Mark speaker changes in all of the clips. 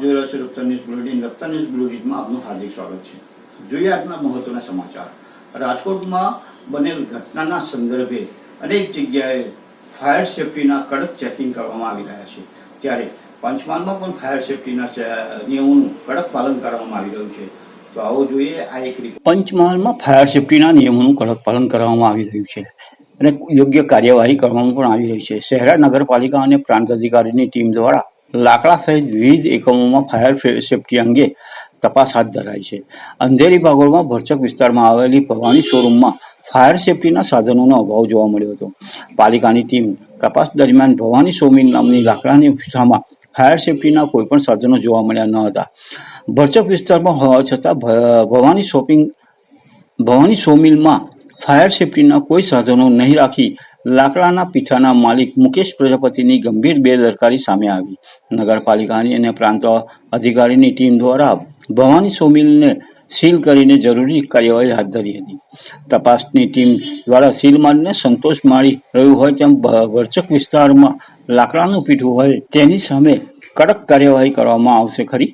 Speaker 1: જોઈ રહ્યા છો Raftaar news bulletin. Raftaar news બુલેટિનમાં આપનું હાર્દિક સ્વાગત છે. જોઈએ આજના મહત્વના સમાચાર. રાજકોટમાં બનેલ ઘટનાના સંદર્ભે અનેક જગ્યાએ ફાયર સેફટીના કડક ચેકિંગ કરવામાં આવી રહ્યા છે. ત્યારે પંચમહાલમાં પણ ફાયર સેફટીના નિયમોનું કડક પાલન કરવામાં આવી રહ્યું છે. તો આવો જોઈએ આ એક રિપોર્ટ. પંચમહાલમાં ફાયર સેફટીના નિયમોનું કડક પાલન કરવામાં આવી રહ્યું છે અને યોગ્ય કાર્યવાહી કરવામાં પણ આવી રહી છે. શહેરા, નગરપાલિકા અને પ્રાંત અધિકારીની ટીમ દ્વારા લાકડા સહિત વિવિધ એકમોમાં ફાયર સેફટી અંગે તપાસ હાથ ધરાઈ છે. અંધેરી ભાગોળમાં ભરચક વિસ્તારમાં આવેલી ભવાની શોરૂમમાં ફાયર સેફટીના સાધનોનો અભાવ જોવા મળ્યો હતો. પાલિકાની ટીમ તપાસ દરમિયાન ભવાની સોમિલ નામની લાકડાની વિસ્તારમાં ફાયર સેફટીના કોઈ પણ સાધનો જોવા મળ્યા ન હતા. ભરચક વિસ્તારમાં હોવા છતાં ભવાની શોપિંગ, ભવાની સોમિલમાં ફાયર સેફટીના કોઈ સાધનો નહીં રાખી લાકડાના પીઠાના માલિક મુકેશ પ્રજાપતિની ગંભીર બેદરકારી સામે આવી. નગરપાલિકાની અને પ્રાંત અધિકારીની ટીમ દ્વારા ભવાની સોમિલને સીલ કરીને જરૂરી કાર્યવાહી હાથ ધરી હતી. તપાસની ટીમ દ્વારા સીલ મારીને સંતોષ માળી રહ્યું હોય તેમ વર્ચક વિસ્તારમાં લાકડાનું પીઠું હોય તેની સામે કડક કાર્યવાહી કરવામાં આવશે ખરી?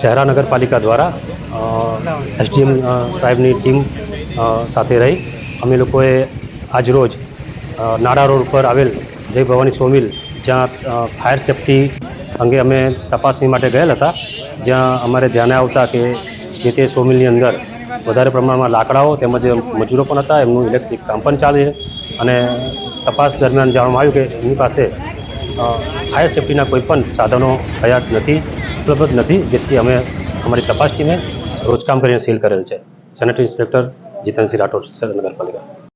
Speaker 2: શહેરા નગરપાલિકા દ્વારા એસડીએમ સાહેબની ટીમ સાથે રહી. અમે લોકોએ આજરોજ નાડા રોડ ઉપર આવેલ જય ભવાની સોમિલ, જ્યાં ફાયર સેફટી અંગે અમે તપાસણી માટે ગયેલા હતા. જ્યાં અમારે ધ્યાને આવતા કે જે તે સોમિલની અંદર વધારે પ્રમાણમાં લાકડાઓ તેમજ મજૂરો પણ હતા, એમનું ઇલેક્ટ્રિક કામ પણ ચાલે છે. અને તપાસ દરમિયાન જાણવામાં આવ્યું કે એમની પાસે ફાયર સેફટીના કોઈ પણ સાધનો હયાત નથી, ઉપલબ્ધ નથી, જેથી અમે અમારી તપાસ ટીમે રોજકામ કરીને સીલ કરેલ છે. Sanitary inspector Jitansinh Rathod sir નગરપાલિકા